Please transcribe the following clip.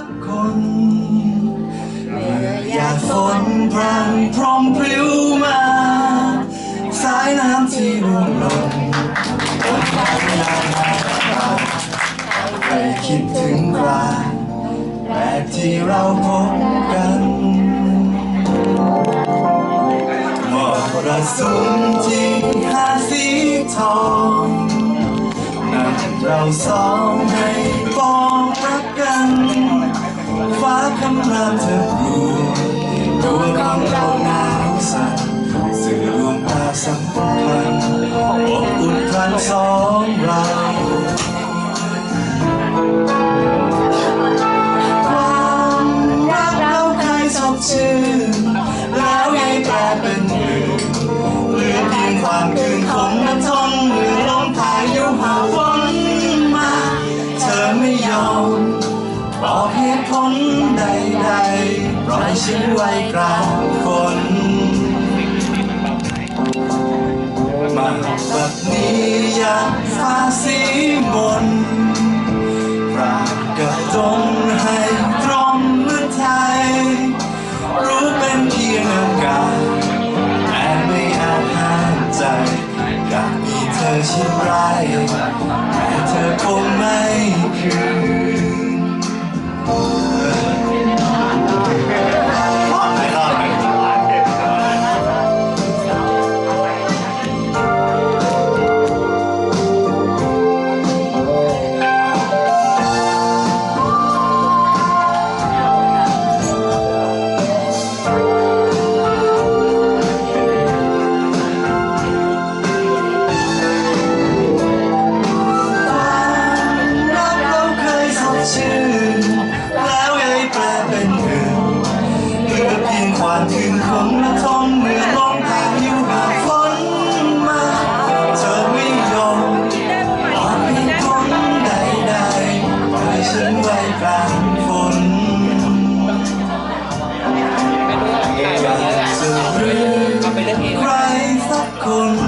ักคนเมื่อหยาดฝนพรางพร้อมพริ้วมา สายน้ำที่ร่วงหล่นบนฟ้างนาเราไปคิดถึงปลาแบบที่เราพบกันมรสุมที่หาสีทอง เราสองให้ปองรัก แล้วไงแปลเป็นอื่นเหลือเพียงความคืนคงน้ำทนเมื่อลมพายุหาฝนมา เธอไม่ยอมบอกเหตุผลใดๆปล่อยฉันไว้กลางคนมาแบบนี้อยากฟ้าสีมนปรากกระตรง แต่เธอคงไม่คืน ความคืนของละทองเมื่อลมพายุหาฝนมา เธอไม่ยอมบอกเหตุผลใดๆปล่อยฉันไว้กลางฝนอยากจะรื้อใครสักคน